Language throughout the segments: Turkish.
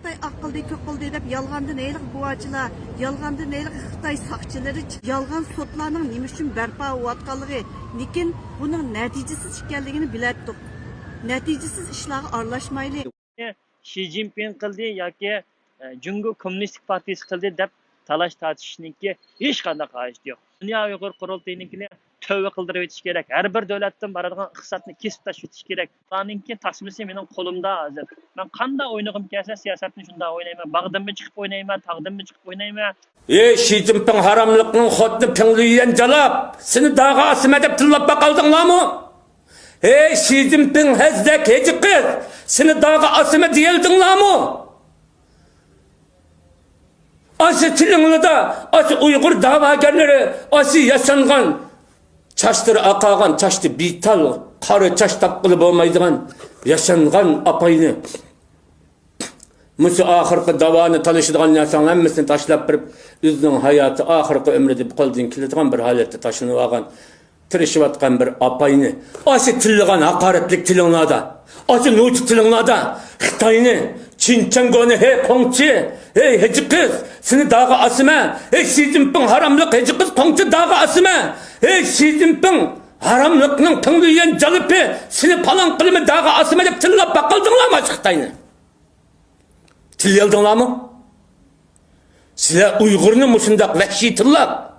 Xitoy aqıldı, köqıldı deb yolg'ondan neyliq guvochilar, yolg'ondan neyliq Xitoy soqchilari yolg'on sotlarning nima uchun barpo bo'layotganligi, lekin buning natijasiz ekanligini bilardik. Natijasiz ishlarga aralashmaylik. Şi Jinping qildi yoki Jungo Kommunistik partiyasi qildi deb talash tortishishniki hech qanday hojati yo'q. Dunyo Uyg'ur qurultaynikini tövbe qildirib o'tish kerak. Har bir davlatdan boradigan iqtisodni kesib tashlab o'tish kerak. Ularninki tasmasi mening qo'limda hozir. man qanday o'ynag'im kelsa siyosatni shunday o'ynayman. Bag'dimmi chiqib o'ynayman, taqdimmi chiqib o'ynayman. Ey shi zinpin haramlıqның xotni pingliyen jalab Seni dağa asıma deb tillab baqaldinglarmi? Ey shi zinpin hezdek heci kız. Seni dağa asıma deyildinglarmi mı? Aşı tilingli da, aşı Uygur davagerleri, aşı yaşangan, çaştır akagan, çaştı bital, karı çaş tapkılı olmaydıgan, yaşangan apayını, Musu ahirki davani tanışıdığan insan hemmisini taşlap bir üzünün hayatı ahirki ömrüde koldan kilitigan bir halette taşınıp algan tirişip atkan bir apayını aşı tilligan hakaretlik tilinglarda aşı nuç tilinglarda Xitayını Çinçengonu hey kongçi hey heci kız seni dağa asıma hey Xi Jinping haramlık heci kız kongçi dağa asıma hey Xi Jinping haramlıkның tыңлыйен жалыпы сені палан қылымы дағы асыма деп тыңлап бақылдыңlar ма Xitayını Tilliyaldыңlar mı? Sizler Uygur'unu musundak vahşi tillap.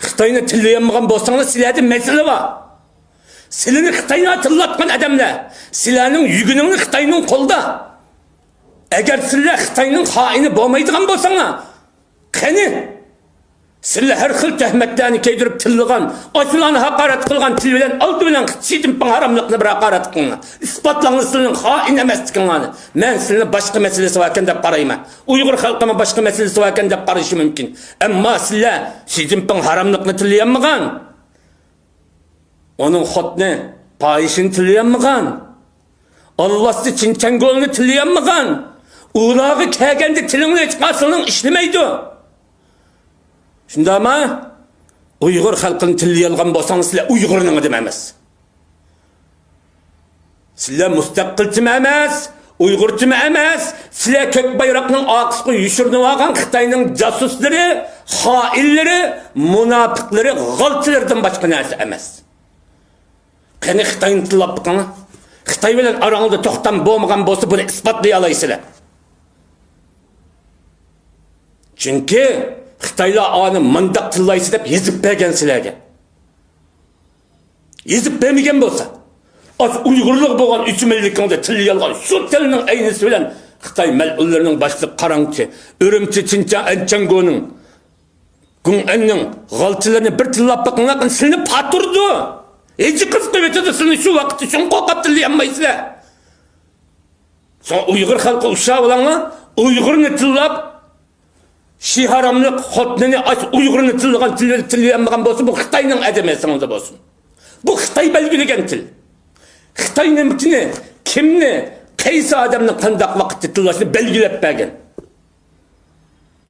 Xitayını tillayamagan bolsanlar sizlerde mesele var. Sizlerini Xitayına tillatkan adamlar. Sizlerin yügününü Xitayının kolda. Eğer sizler Xitayının haini bo'lmaydigan bolsanlar, qani Sizler her xil tehmetlerini keydirip tilligan, açılan hakaret kılgan til bilen, aldı bilen Xi Jinping haramlıkını bir hakaret kılgan. İspatlanın sizin hain emeslikinlerini. Men sizin başka meselesi varken dep qarayman. Uygur halkıma başka meselesi varken dep qarayışı mümkün. Ama sizler Xi Jinping haramlıkını tilleyemmegan. Onun xotni, payişini tilleyemmegan. Allah'sı Çinçengolunu tilleyemmegan. uğlağı kəgəndi tilini çıxasının işləməydi. Şimdi ama Uyğur xalqını tilli yalğan bolsanız sizlər Uyğurun deməməz. Sizlər müstəqil deməməz. Uyghurcum emas, sizlar ko'k bayroqning көк байрақның olgan Xitoyning jasuslari, xoinlari, munofiqlari, g'alchilardan boshqa narsa emas. Qani Xitoyni. Xitoy bilan orangizda to'xtam bo'lmagan bo'lsa, buni isbotlay. Chunki Xitaylar onu mındaq tillaysı deb yezib bergan sizlarga. Yezib bermagan bo'lsa, Uyg'urlik bo'lgan 3 millikingda til yalgan shu tilning aynisi bilan Xitoy mal'ullarining boshliq qarangchi, Urumchi, Chincha, Anchangoning Gun'anning g'altilarini bir tillab baqinglar silni paturdi. Eji qiz qilib silni shu vaqtda shun qo'qab tillayolmaysizlar. Son Uyg'ur xalqi usha bo'langlar, Uyg'urni tillab Şi haramlık xotnini aç Uygur'unu tilgan til tillayamagan bolsa bu Xitayning adamesiniz bolsun. Bu Xitay belgilegan til. Xitay nimitini, kimni, qaysi odamni qandaq vaqtda tillashni belgilab bergan.